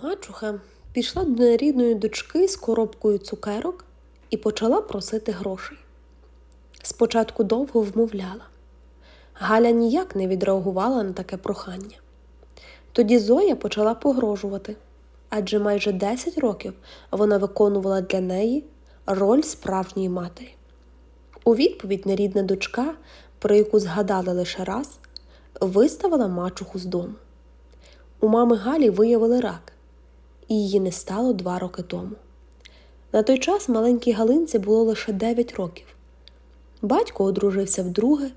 Мачуха пішла до нерідної дочки з коробкою цукерок і почала просити грошей. Спочатку довго вмовляла. Галя ніяк не відреагувала на таке прохання. Тоді Зоя почала погрожувати, адже майже 10 років вона виконувала для неї роль справжньої матері. У відповідь нерідна дочка, про яку згадали лише раз, виставила мачуху з дому. У мами Галі виявили рак, і її не стало два роки тому. На той час маленькій Галинці було лише 9 років. Батько одружився вдруге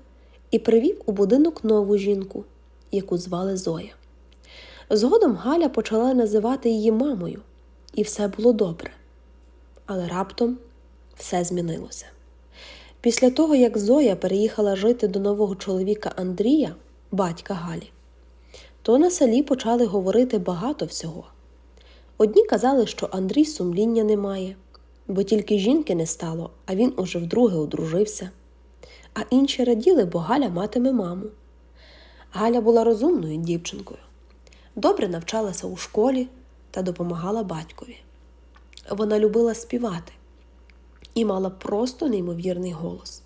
і привів у будинок нову жінку, яку звали Зоя. Згодом Галя почала називати її мамою, і все було добре. Але раптом все змінилося. Після того, як Зоя переїхала жити до нового чоловіка Андрія, батька Галі, то на селі почали говорити багато всього. Одні казали, що Андрій сумління не має, бо тільки жінки не стало, а він уже вдруге одружився. А інші раділи, бо Галя матиме маму. Галя була розумною дівчинкою, добре навчалася у школі та допомагала батькові. Вона любила співати і мала просто неймовірний голос.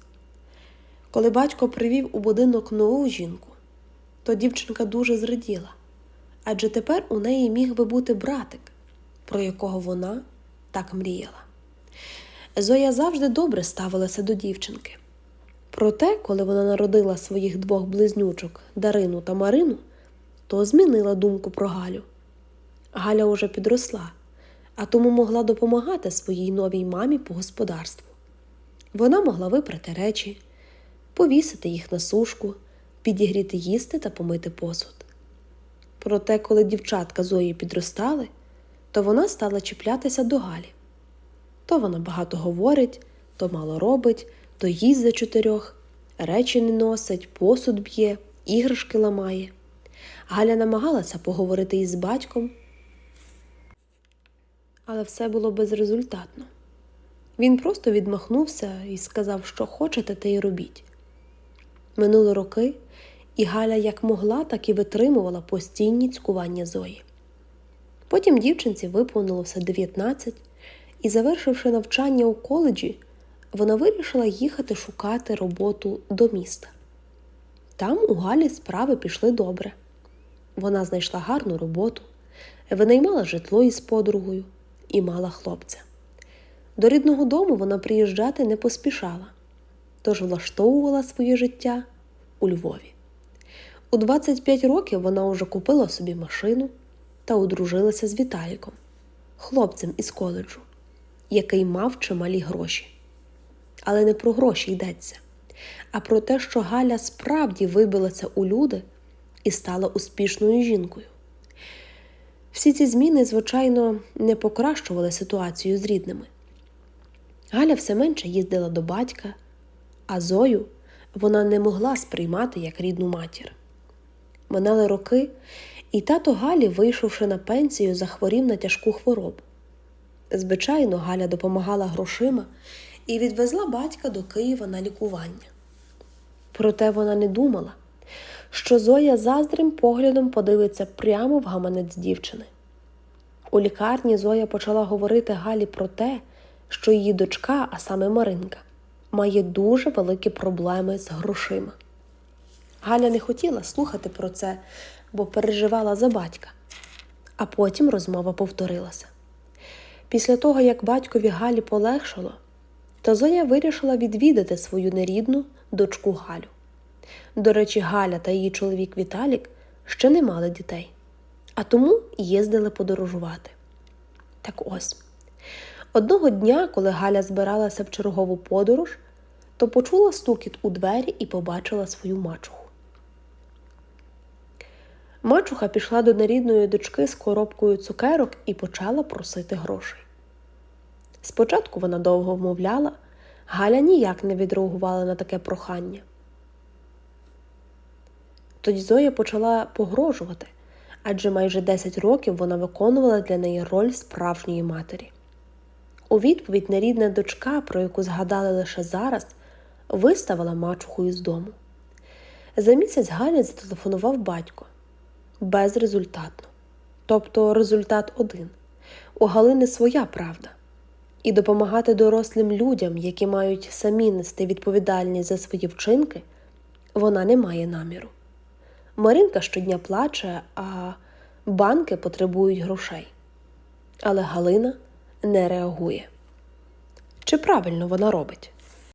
Коли батько привів у будинок нову жінку, то дівчинка дуже зраділа, адже тепер у неї міг би бути братик, про якого вона так мріяла. Зоя завжди добре ставилася до дівчинки. Проте, коли вона народила своїх двох близнючок Дарину та Марину, то змінила думку про Галю. Галя уже підросла, а тому могла допомагати своїй новій мамі по господарству. Вона могла випрати речі, повісити їх на сушку, підігріти їсти та помити посуд. Проте, коли дівчатка Зої підростали, то вона стала чіплятися до Галі. То вона багато говорить, то мало робить, то їсть за чотирьох, речі не носить, посуд б'є, іграшки ламає. Галя намагалася поговорити із батьком, але все було безрезультатно. Він просто відмахнувся і сказав, що хочете, те й робіть. Минули роки, і Галя як могла, так і витримувала постійні цькування Зої. Потім дівчинці виповнилося 19, і, завершивши навчання у коледжі, вона вирішила їхати шукати роботу до міста. Там у Галі справи пішли добре. Вона знайшла гарну роботу, винаймала житло із подругою і мала хлопця. До рідного дому вона приїжджати не поспішала, тож влаштовувала своє життя у Львові. У 25 років вона уже купила собі машину та одружилася з Віталіком, хлопцем із коледжу, який мав чималі гроші. Але не про гроші йдеться, а про те, що Галя справді вибилася у люди і стала успішною жінкою. Всі ці зміни, звичайно, не покращували ситуацію з рідними. Галя все менше їздила до батька, а Зою вона не могла сприймати як рідну матір. Минали роки, і тато Галі, вийшовши на пенсію, захворів на тяжку хворобу. Звичайно, Галя допомагала грошима і відвезла батька до Києва на лікування. Проте вона не думала, що Зоя заздрим поглядом подивиться прямо в гаманець дівчини. У лікарні Зоя почала говорити Галі про те, що її дочка, а саме Маринка, має дуже великі проблеми з грошима. Галя не хотіла слухати про це, бо переживала за батька. А потім розмова повторилася. Після того, як батькові Галі полегшало, то Зоя вирішила відвідати свою нерідну дочку Галю. До речі, Галя та її чоловік Віталік ще не мали дітей, а тому їздили подорожувати. Так ось. Одного дня, коли Галя збиралася в чергову подорож, то почула стукіт у двері і побачила свою мачуху. Мачуха пішла до нерідної дочки з коробкою цукерок і почала просити грошей. Спочатку вона довго вмовляла, Галя ніяк не відреагувала на таке прохання. Тоді Зоя почала погрожувати, адже майже 10 років вона виконувала для неї роль справжньої матері. У відповідь нерідна дочка, про яку згадали лише зараз, виставила мачуху із дому. За місяць Галя зателефонував батько безрезультатно. Тобто результат один. У Галини своя правда. І допомагати дорослим людям, які мають самі нести відповідальність за свої вчинки, вона не має наміру. Маринка щодня плаче, а банки потребують грошей. Але Галина не реагує. Чи правильно вона робить?